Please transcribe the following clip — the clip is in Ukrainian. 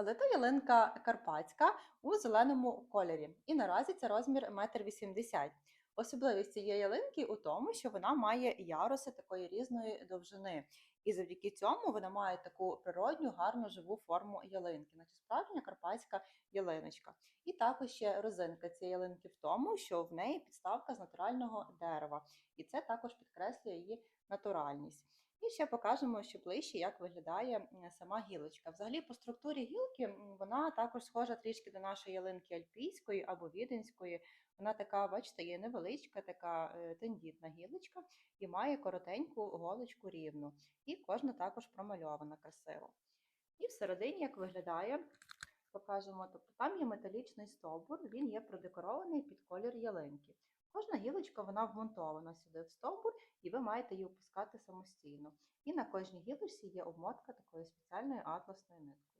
Лита ялинка карпатська у зеленому кольорі. І наразі це розмір 1,80 м. Особливість цієї ялинки у тому, що вона має яруси такої різної довжини. І завдяки цьому вона має таку природню, гарну живу форму ялинки, наче справжня карпатська ялиночка. І також ще розинка цієї ялинки в тому, що в неї підставка з натурального дерева. І це також підкреслює її натуральність. І ще покажемо ще ближче, як виглядає сама гілочка. Взагалі, по структурі гілки вона також схожа трішки до нашої ялинки альпійської або віденської. Вона така, бачите, є невеличка, така е, тендітна гілочка і має коротеньку голочку рівну. І кожна також промальована красиво. І всередині, як виглядає, покажемо, тобто там є металічний стовбур, він є продекорований під колір ялинки. Кожна гілочка вона вмонтована сюди в стовбур, і ви маєте її опускати самостійно. І на кожній гілочці є обмотка такою спеціальною атласною ниткою.